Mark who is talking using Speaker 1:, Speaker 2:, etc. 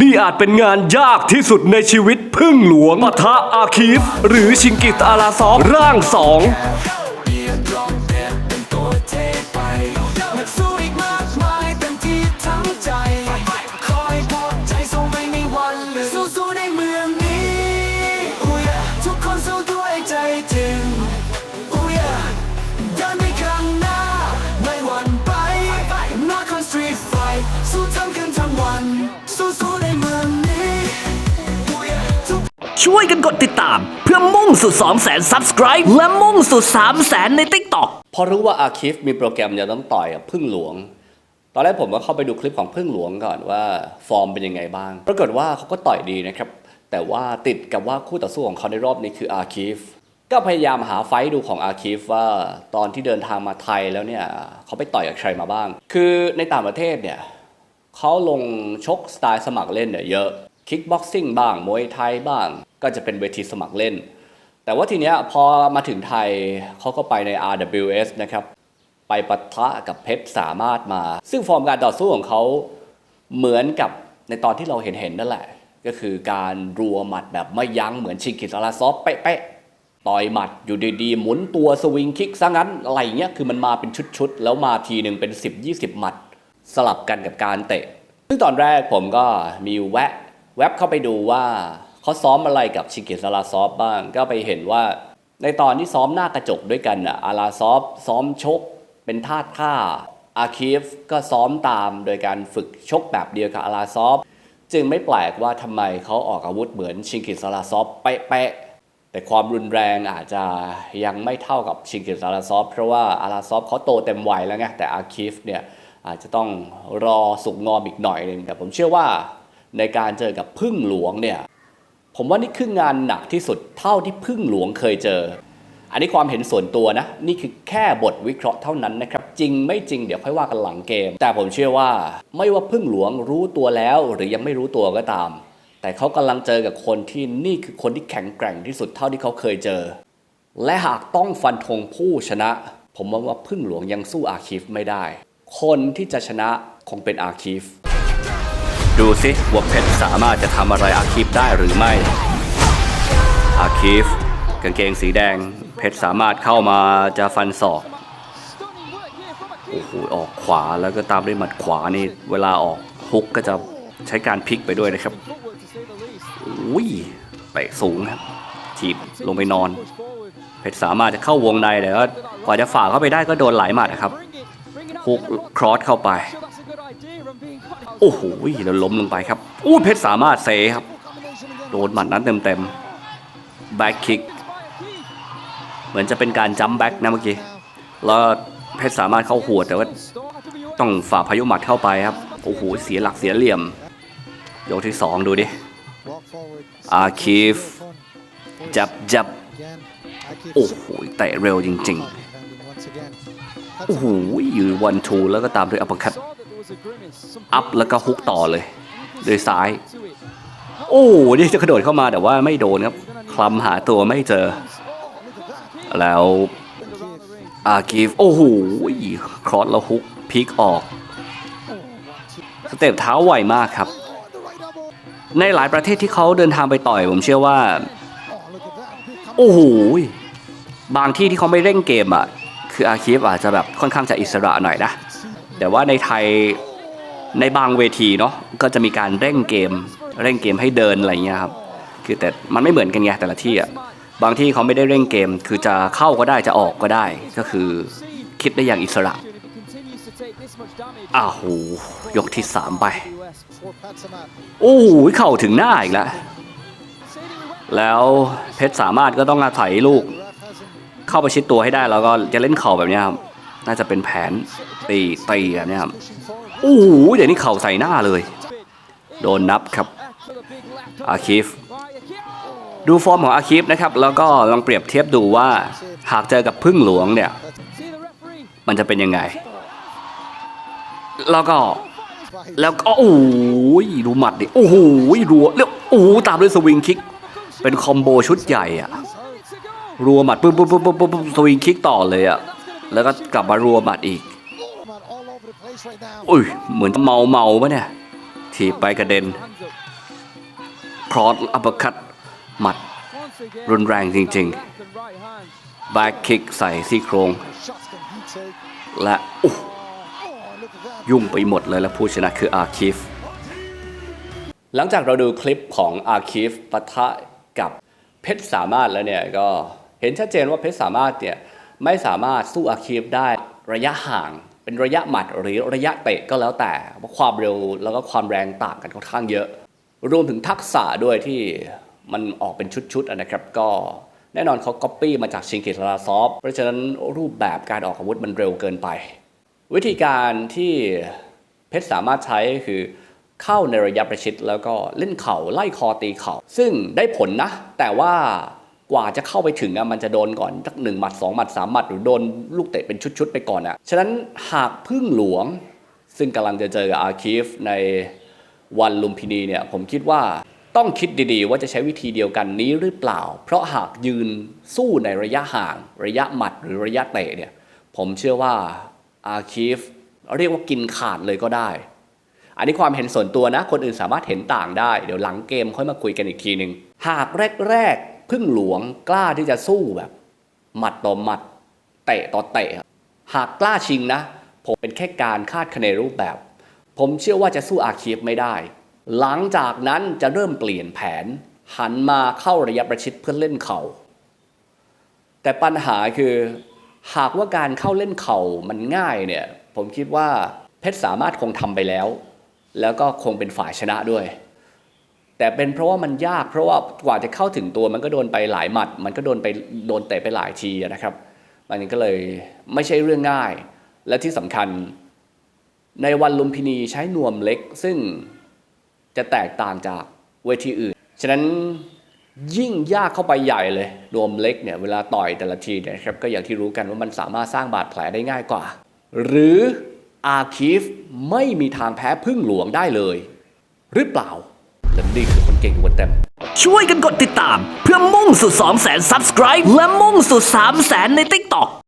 Speaker 1: นี่อาจเป็นงานยากที่สุดในชีวิตพึ่งหลวงปะทะอาคีฟหรือชิงกิตอาราซอฟร่างสอง
Speaker 2: สู้ทำกัน
Speaker 1: ช่วยกันกดติดตาม เพื่อมุ่งสู่2 0 0 0 0 subscribe และมุ่งสู่ 3 0 0 0 0 0 ใน TikTok
Speaker 3: พอรู้ว่าอาคิฟมีโปรแกรมจะต้องต่อยกับพึ่งหลวง ตอนแรกผมก็เข้าไปดูคลิปของพึ่งหลวงก่อนว่าฟอร์มเป็นยังไงบ้าง ปรากฏว่าเขาก็ต่อยดีนะครับ แต่ว่าติดกับว่าคู่ต่อสู้ของเขาในรอบนี้คืออาคิฟก็พยายามหาไฟต์ดูของอาคิฟว่าตอนที่เดินทางมาไทยแล้วเนี่ยเขาไปต่อยกับใครมาบ้าง คือในต่างประเทศเนี่ยเขาลงชกสไตล์สมัครเล่นเนี่ยเยอะ คิกบ็อกซิ่งบ้าง มวยไทยบ้าง ก็จะเป็นเวทีสมัครเล่น แต่ว่าทีเนี้ยพอมาถึงไทยเขาก็ไปใน RWS นะครับ ไปปะทะกับเพชรสามารถมา ซึ่งฟอร์มการต่อสู้ของเขาเหมือนกับในตอนที่เราเห็นเห็นๆนั่นแหละ ก็คือการรัวหมัดแบบไม่ยั้งเหมือนชิงกิสอาราซอฟเป๊ะๆต่อยหมัดอยู่ดีๆ หมุนตัวสวิงคิกซะงั้นอะไรเงี้ยคือมันมาเป็นชุดๆ แล้วมาทีหนึ่งเป็น 10-20 หมัด สลับกันกับการเตะ ซึ่งตอนแรกผมก็มีแวะแวบเข้าไปดูว่า เขาซ้อมอะไรกับชิงกิสอาราซอฟบ้าง ก็ไปเห็นว่า ในตอนที่ซ้อมหน้ากระจกด้วยกันอะอาราซอฟซ้อมชก เป็นท่าท่าอาคีฟก็ซ้อมตามโดยการฝึกชกแบบเดียวกับอาราซอฟจึงไม่แปลกว่าทำไมเขาออกอาวุธเหมือนชิงกิสอาราซอฟเป๊ะแต่ความรุนแรงอาจจะยังไม่เท่ากับชิงกิสอาราซอฟเพราะว่าอาราซอฟเขาโตเต็มวัยแล้วไงแต่อาคีฟเนี่ยอาจจะต้องรอสุกงอมอีกหน่อยหนึ่งแต่ผมเชื่อว่าในการเจอกับพึ่งหลวงเนี่ย ผมว่านี่คืองานหนักที่สุดเท่าที่พึ่งหลวงเคยเจอ อันนี้ความเห็นส่วนตัวนะ นี่คือแค่บทวิเคราะห์เท่านั้นนะครับ จริงไม่จริงเดี๋ยวค่อยว่ากันหลังเกม แต่ผมเชื่อว่าไม่ว่าพึ่งหลวงรู้ตัวแล้ว หรือยังไม่รู้ตัวก็ตาม แต่เขากำลังเจอกับคนที่นี่คือคนที่แข็งแกร่งที่สุดเท่าที่เขาเคยเจอ และหากต้องฟันธงผู้ชนะ ผมว่าว่าพึ่งหลวงยังสู้อาคีฟไม่ได้ คนที่จะชนะคงเป็นอาคีฟ ดูสิว่าเพชรสามารถจะทำอะไรอาคีฟได้หรือไม่ อาคีฟกางเกงสีแดง เพชรสามารถเข้ามาจะฟันศอกโอ้โหออกขวาแล้วก็ตามด้วยหมัดขวานี่เวลาออกฮุกก็จะใช้การพลิกไปด้วยนะครับอุ้ยเตะสูงครับถีบลงไปนอน เพชรสามารถจะเข้าวงในแต่ว่ากว่าจะฝ่าเข้าไปได้ก็โดนหลายหมัดนะครับฮุกครอสเข้าไป โอ้โหแล้วล้มลงไปครับอู้เพชรสามารถเซครับ โดนหมัดนั้นเต็มๆแบ็คคิกเหมือนจะเป็นการจัมป์แบ็กนะเมื่อกี้แล้วเพชรสามารถเข้าหัวแต่ว่าต้องฝ่าพายุหมัดเข้าไปครับโอ้โหเสียหลักเสียเหลี่ยมยกที่สองดูดิอาคีฟจับจับโอ้โหเตะเร็วจริงๆโอ้โหยืนวันทูแล้วก็ตามด้วยอัปคัต อัพแล้วก็ฮุกต่อเลยโดยซ้าย โอ้นี่จะกระโดดเข้ามาแต่ว่าไม่โดนครับ คลำหาตัวไม่เจอ แล้วอากีฟโอ้โหครอสแล้วฮุกพลิกออกสเต็ปเท้าไวมากครับ ในหลายประเทศที่เขาเดินทางไปต่อย ผมเชื่อว่า โอ้โหบางที่ที่เขาไม่เร่งเกมอะ คืออาคีฟอาจจะแบบค่อนข้างจะอิสระหน่อยนะ แต่ว่าในไทยในบางเวทีเนาะก็จะมีการเร่งเกม เร่งเกมให้เดินอะไรเงี้ยครับคือแต่มันไม่เหมือนกันไงแต่ละที่อะบางที่เขาไม่ได้เร่งเกม คือจะเข้าก็ได้จะออกก็ได้ ก็คือคิดได้อย่างอิสระอ้าวโหยกที่สามไป โอ้โหเข่าถึงหน้าอีกแล้วแล้วเพชรสามารถก็ต้องอาศัยลูก เข้าประชิดตัวให้ได้แล้วก็จะเล่นเข่าแบบเนี้ยครับ น่าจะเป็นแผนตีตีแบบนี้ครับโอ้โหเดี๋ยวนี้เข่าใส่หน้าเลย โดนนับครับอาคีฟดูฟอร์มของอาคีฟนะครับ แล้วก็ลองเปรียบเทียบดูว่าหากเจอกับพึ่งหลวงเนี่ย มันจะเป็นยังไง แล้วก็แล้วก็โอ้ยดูหมัดดิโอ้โหรัวแล้วโอ้โหตามด้วยสวิงคิก เป็นคอมโบชุดใหญ่อะรัวหมัดปุ๊บปุ๊บปุ๊บปุ๊บปุ๊บสวิงคิกต่อเลยอะ แล้วก็กลับมารัวหมัดอีก อุ้ย เหมือนเมาเมาปะเนี่ย ถีบไปกระเด็น ครอสอัปเปอร์คัตหมัด รุนแรงจริงๆ แบ็คคิกใส่ซี่โครง และอุ๊ยยุ่งไปหมดเลยและผู้ชนะคืออาคิฟ หลังจากเราดูคลิปของอาคิฟปะทะกับเพชรสามารถแล้วเนี่ยก็เห็นชัดเจนว่าเพชรสามารถเนี่ย ไม่สามารถสู้อาคิฟได้ระยะห่างเป็นระยะหมัดหรือระยะเตะก็แล้วแต่เพราความเร็วแล้วก็ความแรงต่างกันค่อนข้างเยอะ รวมถึงทักษะด้วยที่มันออกเป็นชุดๆนะครับก็แน่นอนเขาก๊อปปี้มาจากชิงกิตลาซอฟเพราะฉะนั้นรูปแบบการออกอาวุธมันเร็วเกินไป วิธีการที่เพชรสามารถใช้คือเข้าในระยะประชิดแล้วก็เล่นเข่าไล่คอตีเข่า ซึ่งได้ผลนะ แต่ว่า กว่าจะเข้าไปถึงอะมันจะโดนก่อนสักหนึ่งหมัดสองหมัดสามหมัดหรือโดนลูกเตะเป็นชุดๆไปก่อนอะฉะนั้นหากพึ่งหลวง ซึ่งกำลังจะเจอกับอาคีฟในวันลุมพินีเนี่ยผมคิดว่าต้องคิดดีๆ ว่าจะใช้วิธีเดียวกันนี้หรือเปล่า เพราะหากยืนสู้ในระยะห่าง ระยะหมัดหรือระยะเตะเนี่ยผมเชื่อว่าอาคีฟเรียกว่ากินขาดเลยก็ได้ อันนี้ความเห็นส่วนตัวนะ คนอื่นสามารถเห็นต่างได้ เดี๋ยวหลังเกมค่อยมาคุยกันอีกทีหนึ่งหากแรกๆ พึ่งหลวงกล้าที่จะสู้แบบ หมัดต่อหมัด เตะต่อเตะ หากกล้าชิงนะ ผมเป็นแค่การคาดคะเนรูปแบบ ผมเชื่อว่าจะสู้อาคีฟไม่ได้ หลังจากนั้นจะเริ่มเปลี่ยนแผน หันมาเข้าระยะประชิดเพื่อเล่นเข่าแต่ปัญหาคือ หากว่าการเข้าเล่นเข่ามันง่ายเนี่ย ผมคิดว่าเพชรสามารถคงทำไปแล้ว แล้วก็คงเป็นฝ่ายชนะด้วย แต่เป็นเพราะว่ามันยากเพราะว่ากว่าจะเข้าถึงตัวมันก็โดนไปหลายหมัด มันก็โดนไปโดนเตะไปหลายทีนะครับ มันก็เลยไม่ใช่เรื่องง่าย และที่สำคัญ ในวันลุมพินีใช้นวมเล็ก ซึ่งจะแตกต่างจากเวทีอื่น ฉะนั้นยิ่งยากเข้าไปใหญ่เลยนวมเล็กเนี่ยเวลาต่อยแต่ละทีนะครับก็อย่างที่รู้กันว่ามันสามารถสร้างบาดแผลได้ง่ายกว่า หรืออาคีฟไม่มีทางแพ้พึ่งหลวงได้เลย หรือเปล่า และนี่คือคนเก่งหัวเต็ม
Speaker 4: ช่วยกันกดติดตาม เพื่อมุ่งสู่2 0 0 0 0 0 subscribe และมุ่งสู่3 0 0 0 0 0 ใน TikTok